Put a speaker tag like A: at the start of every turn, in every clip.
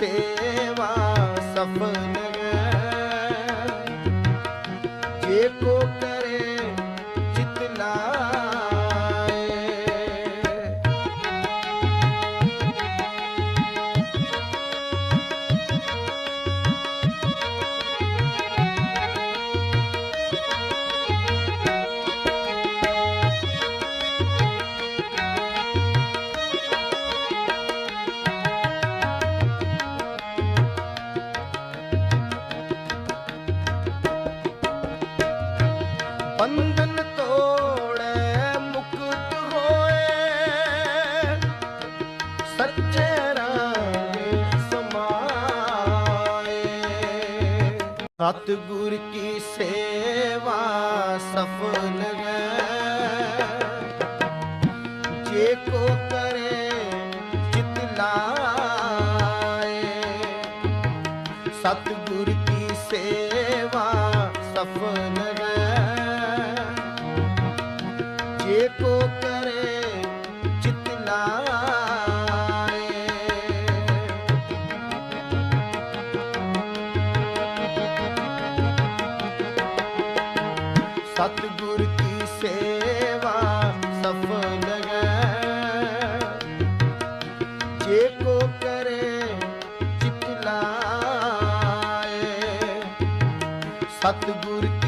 A: ਸੇਵਾ ਸਫਲ ਸੱਚੇ ਰੰਗ ਸਮਾਏ ਸਤਿਗੁਰ ਕੀ ਸੇਵਾ ਸਫਲ ਹੈ। ਜੇ ਕੋ ਕਰੇ ਚਿਤ ਲਾਏ। ਸਤਿਗੁਰ ਕੀ ਸੇਵਾ ਸਫਲ ਸਤਿਗੁਰ ਕੀ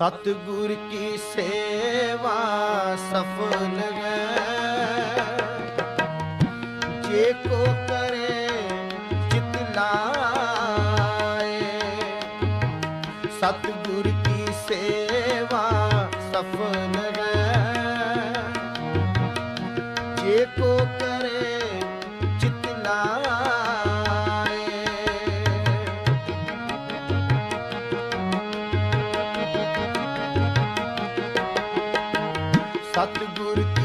A: ਸਤਿਗੁਰ ਕੀ ਸੇਵਾ ਸਫਲ ਗਏ ਸਤਿਗੁਰ